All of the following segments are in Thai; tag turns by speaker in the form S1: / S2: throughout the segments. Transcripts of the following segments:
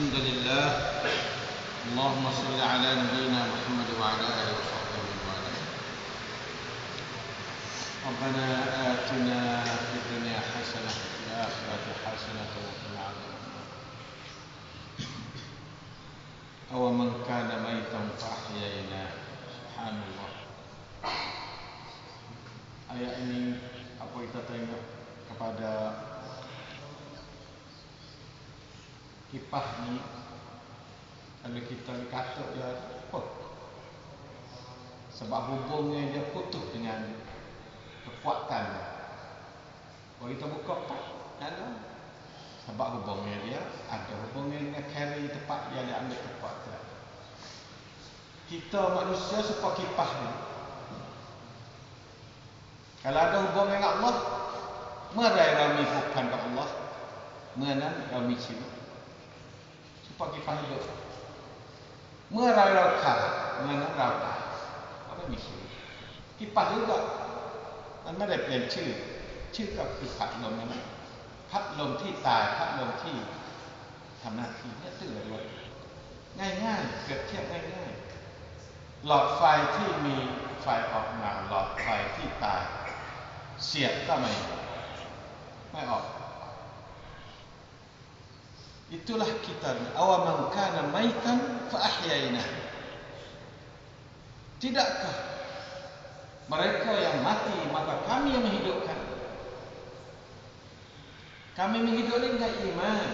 S1: الحمد لله. اللهم صل على نبينا محمد وعلى آله وصحبه وسلم ربنا آتنا في الدنيا حسنة وفي الآخرة حسنة وقنا عذاب النار. أو من كان ميتا فأحييناه. Kipas ni kalau kita kata dia apa sebab hubungnya dia putus dengan kekuatan kalau kita buka pak ada. Sebab hubungnya dia ada hubungnya dengan carry tempat dia ada ambil kekuatan. Kita manusia seperti kipas ni. Kalau ada hubungan dengan Allah merai rami bukan ke Allah. Mengenal rami cilik seperti kipas hidup merai rauka mengenal rauka apa misi kipas juga มันไม่ได้เปลี่ยนชื่อ ชื่อก็คือพัดลมนั่นพัดลมที่ตายพัดลมที่ทำหน้าที่เนี่ยตื่นเลยง่ายๆเกิดเทียบง่ายๆหลอดไฟที่มีไฟออกมาหลอดไฟที่ตาย เสียบก็ไม่ไม่ออก itulah kita awaman kana maitan fa ahyaina tidakkah mereka yang mati maka kami yang menghidupkan? Kami menghidupkan dengan iman.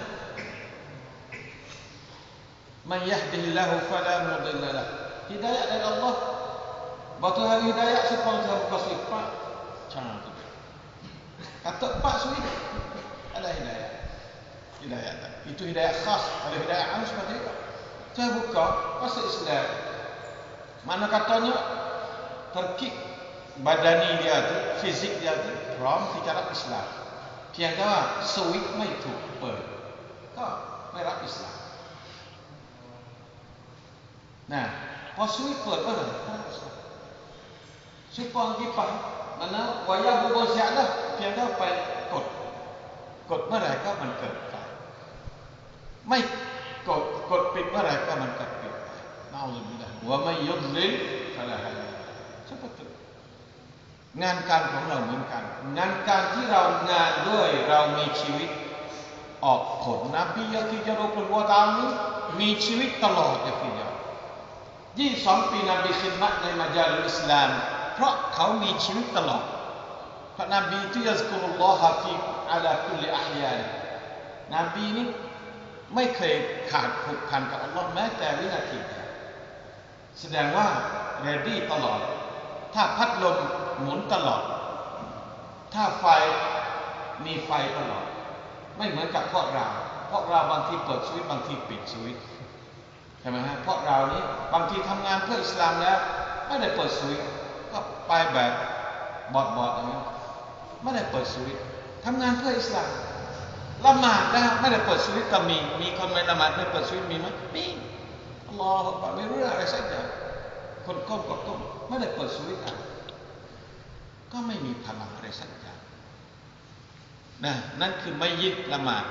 S1: Man yahdihillahu fala mudhillalah hidayah dari Allah. Batu hari hidayah kita buka sifat. Tu. Kata empat sulit Ada hidayah Hidayah tak Itu hidayah khas Ada hidayah am seperti itu Saya buka Masuk Islam Mana katanya Terkik Badani dia tu Fizik dia tu From secara Islam Tiada Sweet mai tu Per Kau Merah Islam Nah Pas sweet per Apa Supaya kita mana wayah bubur siap lah tiadaไปกดกดเมื่อไหร่ก็มันเกิด ไม่ยุดลิ้นฟะละฮะ seperti งานการของเราเหมือนกัน งานการที่เรางานด้วยเรามีชีวิตออกผลนบียะที่จะรู้คุณว่าตามนี้มีชีวิตตลอดอย่างที่ยวยี่สองปีนบีคิดมัดในมาจารุอิสลาม เพราะเขามีชีวิตตลอดพระนบีที่ยัสกุลลอฮะฟีอาลาคุลิอัฮยานนบีนี้ไม่เคยขาดผูกพันกับอัลลอฮ์แม้แต่วินาทีเดียว แสดงว่าเรดี้ตลอด ถ้าพัดลมหมุนตลอด ถ้าไฟมีไฟตลอด ไม่เหมือนกับพวกเรา พวกเราบางทีเปิดสวิตบางทีปิดสวิตใช่ไหมฮะพวกเรานี้บางทีทำงานเพื่ออิสลามแล้ว ไม่ได้เปิดสวิตก็ไปแบบบอดบอดอย่างนี้ไม่ได้เปิดสวิตทำงานเพื่ออิสลามละหมาดนะไม่ได้เปิดสวิตก็มี มีคนไม่ละหมาดไม่เปิดสวิตมีไหมมีอัลลอฮฺไม่รู้อะไรสักอย่าง คนก้มก็ก้มไม่ได้เปิดสวิตอะก็ไม่มีพลังอะไรสักอย่างนะนั่นคือไม่ยึดละหมาด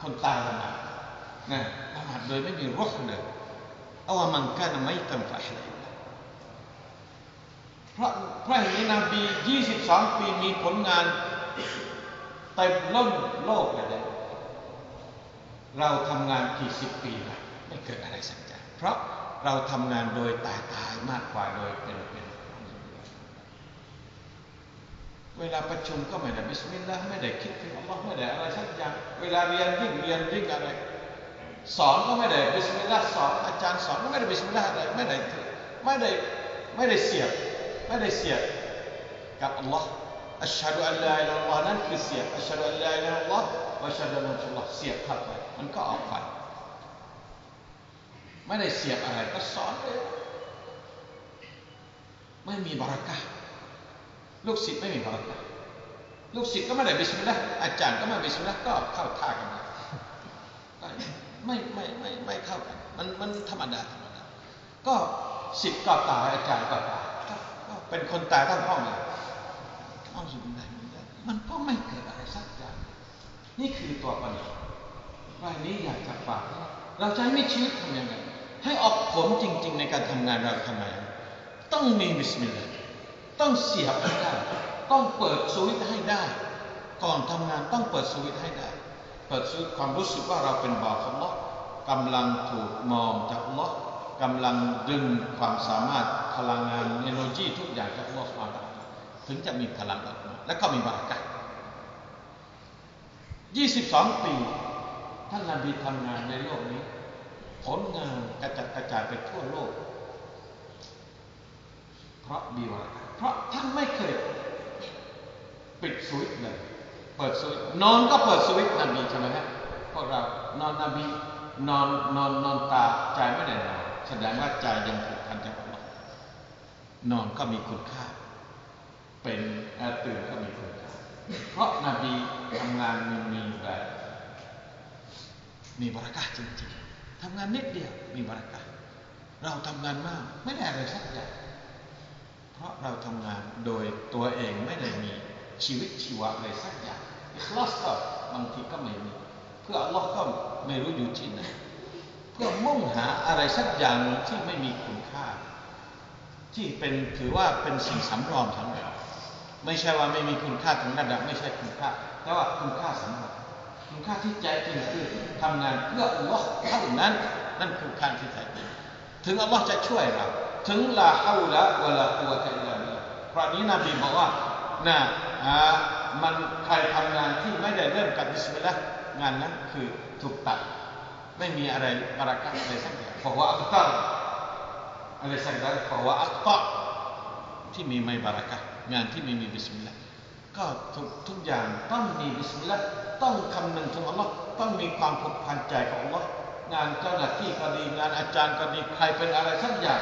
S1: คนตายละหมาดนะละหมาดโดยไม่มีรุกเลยเอาว่ามันกันไม่ตันฟะเลยเพราะเพราะเห็นนบี 22 ปีมีผลงานเต็มล้นโลกเลย เราทำงานกี่สิบปีแล้วไม่เกิดอะไรสักอย่างเพราะ เราทำงานโดยตายตายมากกว่าโดยเป็นเป็นเวลาประชุมก็ไม่ได้บิสมิลลาห์ไม่ได้คิดถึงอัลลอฮ์ไม่ได้อะไรสักอย่างเวลาเรียนยิ่งเรียนยิ่งอะไร สอนก็ไม่ได้บิสมิลลาห์สอนอาจารย์สอนก็ไม่ได้บิสมิลลาห์อะไรไม่ได้ไม่ได้ไม่ได้เสียบไม่ได้เสียบกับอัลลอฮ์อัชฮะดุอัลลอฮ์อิลลัลลอฮ์นั่นคือเสียบอัชฮะดุอัลลอฮ์อิลลัลลอฮ์วะอัชฮะดุอัลลอฮ์อัลลอฮ์เสียบเข้าไปมันก็ออกไป ไม่ได้เสียบอะไรก็สอนไปไม่มีบารักะลูกศิษย์ไม่มีบารักะลูกศิษย์ก็ไม่ได้บิสมิลลาห์อาจารย์ก็ไม่บิสมิลลาห์ก็เข้าท่ากันไม่ไม่ไม่ไม่เข้ากันมันมันธรรมดาธรรมดาก็ศิษย์ก็ตายอาจารย์ก็ตายก็เป็นคนตายทั้งห้องเลยเอาสุดท้ายมันก็ไม่เกิดอะไรสักอย่างนี่คือตัวปัญหาวันนี้อยากจะฝากเราจะให้มีชีวิตทำยังไง ให้ออกผลจริง ๆ ในการทำงานเราทำไงต้องมีบิสมิลลาห์ต้องเสียบให้ได้ต้องเปิดสวิตช์ให้ได้ ก่อนทำงานต้องเปิดสวิตช์ให้ได้ เปิดสวิตช์ความรู้สึกว่าเราเป็นบ่าวของลอกำลังถูกมองจากลอฮ์กำลังดึงความสามารถพลังงานเอโนจีทุกอย่างจากลอฮ์สุบฮานะฮูวะตะอาลาถึงจะมีพลังออกมาและก็มีบารักะ22 ปีท่านนบีทำงานในโลกนี้ ผลงานกระจัดกระจายไปทั่วโลก เพราะมีวาระเพราะท่านไม่เคยปิดสวิตช์เลยเปิดสวิตช์นอนก็เปิดสวิตช์นบีใช่ไหมครับพวกเรานอนนบีนอนนอนนอนตาใจไม่ได้นอนแสดงว่าใจยังผูกพันกับอัลลอฮ์นอนก็มีคุณค่า เป็นตื่นก็มีคุณค่า เพราะนบีทำงานมีมีแบบมีบรักะห์จริงๆ ทำงานนิดเดียวมีบรักะห์เราทำงานมากไม่ได้อะไรสักอย่างเพราะเราทำงานโดยตัวเองไม่ได้มีชีวิตชีวะอะไรสักอย่างอิคลาสก็บางทีก็ไม่มี เพื่ออัลลอฮ์ก็ไม่รู้อยู่ที่ไหนเพื่อมุ่งหาอะไรสักอย่างที่ไม่มีคุณค่า ที่เป็นถือว่าเป็นสิ่งสำรองทั้งนั้นไม่ใช่ว่าไม่มีคุณค่าถึงระดับไม่ใช่คุณค่า แต่ว่าคุณค่าสำรอง คุณค่าที่ใจจริงคือทำงานเพื่ออัลลอฮ์เท่านั้น นั่นคือการที่แท้จริงถึงอัลลอฮ์จะช่วยเราถึงลาฮาวละวะลากุวะตะอิลลาบิลเพราะนี้นบีบอกว่านะอ่ามันใครทำงานที่ไม่ได้เริ่มกับบิสมิลลาห์งานนั้นคือถูกตัด ไม่มีอะไรบารักะอะไรสักอย่างเพราะว่าอัลตัรอะไรสักอย่างเพราะว่าอัตตะที่มีไม่บารักะงานที่ไม่มีบิสมิลลาห์ ก็ทุกทุกอย่างต้องมีบิสมิลลาห์ต้องคำนึงถึงอัลลอฮ์ต้องมีความผูกพันใจกับอัลลอฮ์งานเจ้าหน้าที่ก็ดีงานอาจารย์ก็ดีใครเป็นอะไรสักอย่าง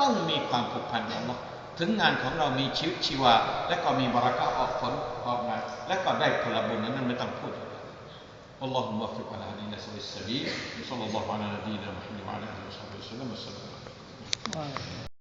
S1: ต้องมีความผูกพันกับอัลลอฮ์ถึงงานของเรามีชีวิตชีวา และก็มีบารักะห์ออกผลออกงาน และก็ได้ผลบุญนั้นไม่ต้องพูดอยู่แล้ว اللهم وفق على هدينا سوي السبيل وصلى الله على نبينا محمد وعلى اله وصحبه وسلم والسلام عليكم